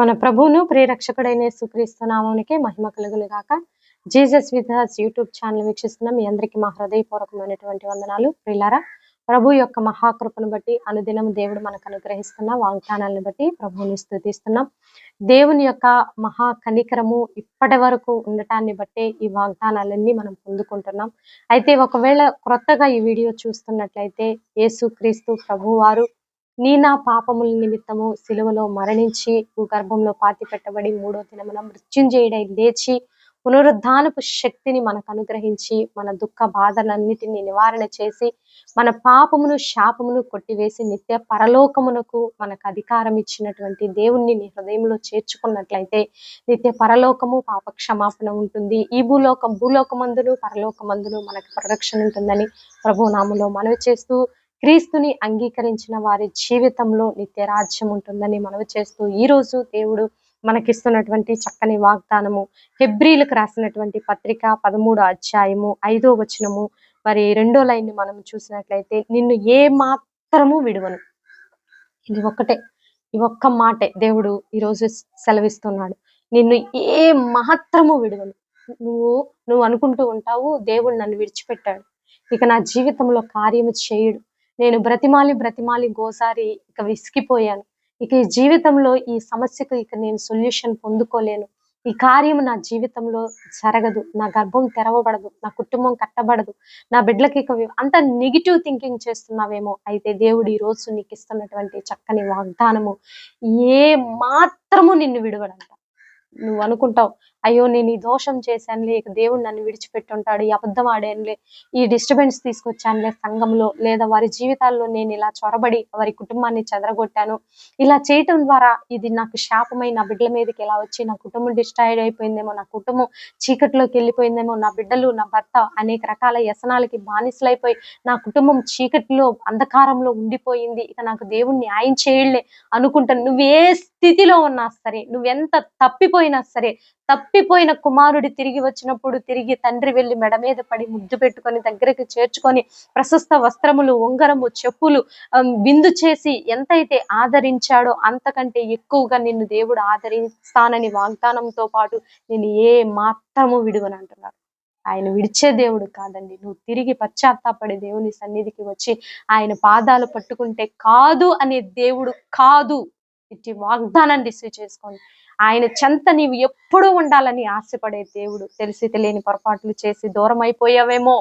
మన ప్రభువును ప్రియరక్షకుడైన సుక్రీస్తు నామానికి మహిమ కలుగును గాక. జీసస్ విధాస్ యూట్యూబ్ ఛానల్ వీక్షిస్తున్న మీ అందరికీ మా హృదయపూర్వకమైనటువంటి వందనాలు. ప్రియులారా ప్రభు యొక్క మహాకృపను బట్టి అనుదినం దేవుడు మనకు అనుగ్రహిస్తున్న వాగ్దానాలను బట్టి ప్రభువుని స్థుతిస్తున్నాం దేవుని యొక్క మహా కనికరము ఇప్పటి వరకు ఉండటాన్ని బట్టే ఈ వాగ్దానాలన్నీ మనం పొందుకుంటున్నాం. అయితే ఒకవేళ క్రొత్తగా ఈ వీడియో చూస్తున్నట్లయితే యేసు క్రీస్తు ప్రభువారు నీ నా పాపముల నిమిత్తము సిలువలో మరణించి భూగర్భంలో పాతి పెట్టబడి మూడో దినమున మృత్యుంజయుడై లేచి పునరుద్ధానపు శక్తిని మనకు అనుగ్రహించి మన దుఃఖ బాధలన్నిటిని నివారణ చేసి మన పాపమును శాపమును కొట్టివేసి నిత్య పరలోకమునకు మనకు అధికారం ఇచ్చినటువంటి దేవుణ్ణి నీ హృదయంలో చేర్చుకున్నట్లయితే నిత్య పరలోకము పాప క్షమాపణ ఉంటుంది. ఈ భూలోకం భూలోకమందును పరలోకమందును మనకు ప్రరక్షణ ఉంటుందని ప్రభునామంలో మనవి చేస్తూ క్రీస్తుని అంగీకరించిన వారి జీవితంలో నిత్య రాజ్యం ఉంటుందని మనవి చేస్తూ ఈ రోజు దేవుడు మనకిస్తున్నటువంటి చక్కని వాగ్దానము. హెబ్రిలకు రాసినటువంటి పత్రిక పదమూడు అధ్యాయము ఐదో వచనము. మరి రెండో లైన్ని మనం చూసినట్లయితే నిన్ను ఏ మాత్రము విడువను. ఇది ఒక్కటే ఈ ఒక్క మాటే దేవుడు ఈరోజు సెలవిస్తున్నాడు. నిన్ను ఏ మాత్రము విడువను. నువ్వు నువ్వు అనుకుంటూ ఉంటావు దేవుడు నన్ను విడిచిపెట్టాడు. ఇక నా జీవితంలో కార్యము చేయడు. నేను బ్రతిమాలి బ్రతిమాలి గోసారి ఇక విసిగిపోయాను. ఇక ఈ జీవితంలో ఈ సమస్యకు ఇక నేను సొల్యూషన్ పొందుకోలేను. ఈ కార్యం నా జీవితంలో జరగదు. నా గర్భం తెరవబడదు. నా కుటుంబం కట్టబడదు. నా బిడ్డలకి ఇక అంత నెగిటివ్ థింకింగ్ చేస్తున్నావేమో అయితే దేవుడు ఈ రోజు నీకు ఇస్తున్నటువంటి చక్కని వాగ్దానము. ఏ మాత్రము నిన్ను విడవడంట. నువ్వు అనుకుంటావు అయ్యో నేను ఈ దోషం చేశానులే ఇక దేవుడు నన్ను విడిచిపెట్టుంటాడు ఈ అబద్ధం ఆడానులే ఈ డిస్టర్బెన్స్ తీసుకొచ్చానులే సంఘంలో లేదా వారి జీవితాల్లో నేను ఇలా చొరబడి వారి కుటుంబాన్ని చెదరగొట్టాను. ఇలా చేయటం ద్వారా ఇది నాకు శాపమై నా బిడ్డల మీదకి ఎలా వచ్చి నా కుటుంబం డిస్ట్రాయిడ్ అయిపోయిందేమో నా కుటుంబం చీకట్లోకి వెళ్ళిపోయిందేమో నా బిడ్డలు నా భర్త అనేక రకాల వ్యసనాలకి బానిసలైపోయి నా కుటుంబం చీకటిలో అంధకారంలో ఉండిపోయింది ఇక నాకు దేవుణ్ణి న్యాయం చేయలే అనుకుంటాను. నువ్వే స్థితిలో ఉన్నా సరే నువ్వెంత తప్పిపోయినా సరే తప్పిపోయిన కుమారుడు తిరిగి వచ్చినప్పుడు తిరిగి తండ్రి వెళ్ళి మెడ మీద పడి ముద్దు పెట్టుకొని దగ్గరికి చేర్చుకొని ప్రశస్త వస్త్రములు ఉంగరము చెప్పులు విందు చేసి ఎంతైతే ఆదరించాడో అంతకంటే ఎక్కువగా నిన్ను దేవుడు ఆదరిస్తానని వాగ్దానంతో పాటు నేను ఏ మాత్రము విడువని అంటున్నాడు. ఆయన విడిచే దేవుడు కాదండి. నువ్వు తిరిగి పశ్చాత్తాపడి దేవుని సన్నిధికి వచ్చి ఆయన పాదాలు పట్టుకుంటే కాదు అనే దేవుడు కాదు. ఇట్టి వాగ్దానాన్ని రిసీవ్ చేసుకోండి. ఆయన చెంత నీవు ఎప్పుడూ ఉండాలని ఆశపడే దేవుడు తెలిసి తెలియని పొరపాట్లు చేసి దూరం అయిపోయావేమో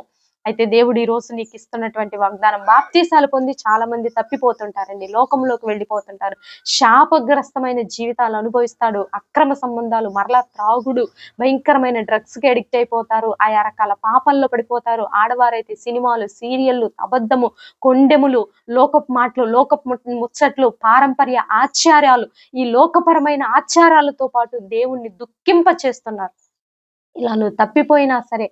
అయితే దేవుడు ఈ రోజు నీకు ఇస్తున్నటువంటి వాగ్దానం బాప్తీసాలు పొంది చాలా మంది తప్పిపోతుంటారండి. లోకంలోకి వెళ్ళిపోతుంటారు. శాపగ్రస్తమైన జీవితాలు అనుభవిస్తాడు. అక్రమ సంబంధాలు మరలా త్రాగుడు భయంకరమైన డ్రగ్స్కి అడిక్ట్ అయిపోతారు. ఆయా రకాల పాపల్లో పడిపోతారు. ఆడవారైతే సినిమాలు సీరియళ్ళు అబద్ధము కొండెములు లోకపు మాటలు లోకపు ముచ్చట్లు పారంపర్య ఆచార్యాలు ఈ లోకపరమైన ఆచారాలతో పాటు దేవుణ్ణి దుఃఖింప చేస్తున్నారు ఇలా నువ్వు తప్పిపోయినా సరే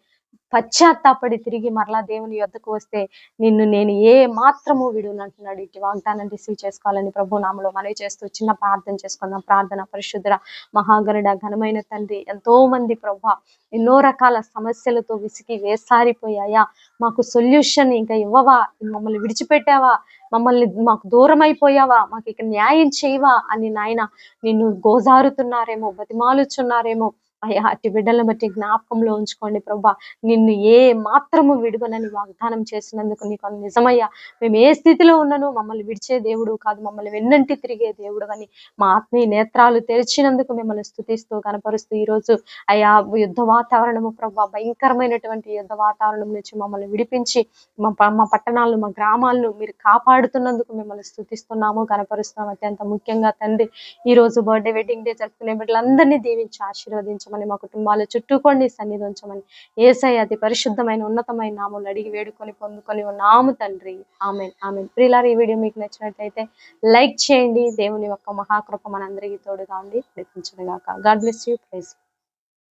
పశ్చాత్తాపడి తిరిగి మరలా దేవుని యొద్దకు వస్తే నిన్ను నేను ఏ మాత్రము విడునంటున్నాడు ఇటు వాగ్దానం రిసీవ్ చేసుకోవాలని ప్రభు నామలో మనవి చేస్తూ చిన్న ప్రార్థన చేసుకుందాం. ప్రార్థన పరిశుద్ధ మహాగరుడ ఘనమైన తండ్రి ఎంతో మంది ప్రభు ఎన్నో రకాల సమస్యలతో విసిగి వేసారిపోయాయా? మాకు సొల్యూషన్ ఇంకా ఇవ్వవా? మమ్మల్ని విడిచిపెట్టావా? మమ్మల్ని మాకు దూరం అయిపోయావా మాకు ఇక న్యాయం చేయవా? అని నాయన నిన్ను గోజారుతున్నారేమో బతిమాలుచున్నారేమో. అయ్యా అట్టి బిడ్డలను బట్టి జ్ఞాపకంలో ఉంచుకోండి ప్రభా. నిన్ను ఏ మాత్రము విడుగనని వాగ్దానం చేసినందుకు నీకు నిజమయ్యా. మేము ఏ స్థితిలో ఉన్నానో మమ్మల్ని విడిచే దేవుడు కాదు మమ్మల్ని వెన్నంటి తిరిగే దేవుడు అని మా ఆత్మీయ నేత్రాలు తెరిచినందుకు మిమ్మల్ని స్థుతిస్తూ కనపరుస్తూ ఈరోజు అయ్యా యుద్ధ వాతావరణము ప్రభా భయంకరమైనటువంటి యుద్ధ వాతావరణం నుంచి మమ్మల్ని విడిపించి మా మా పట్టణాలను మా గ్రామాలను మీరు కాపాడుతున్నందుకు మిమ్మల్ని స్థుతిస్తున్నాము కనపరుస్తున్నాము అత్యంత ముఖ్యంగా తండ్రి. ఈ రోజు బర్త్డే వెడ్డింగ్ డే జరుపుకునే బిడ్డలందరినీ దీవించి ఆశీర్వదించి ఉంచమని మా కుటుంబాలు నీ సన్నిధి ఉంచమని ఏసై అతి పరిశుద్ధమైన ఉన్నతమైన నామలు అడిగి వేడుకొని పొందుకొని ఉన్నాము తండ్రి. Amen amen. ప్రియులారా ఈ వీడియో మీకు నచ్చినట్లయితే లైక్ చేయండి. దేవుని యొక్క మహాకృప మనందరికీ తోడుగా ఉండి నడిపించను గాక గాడ్ బ్లెస్ యూ. ప్రైజ్.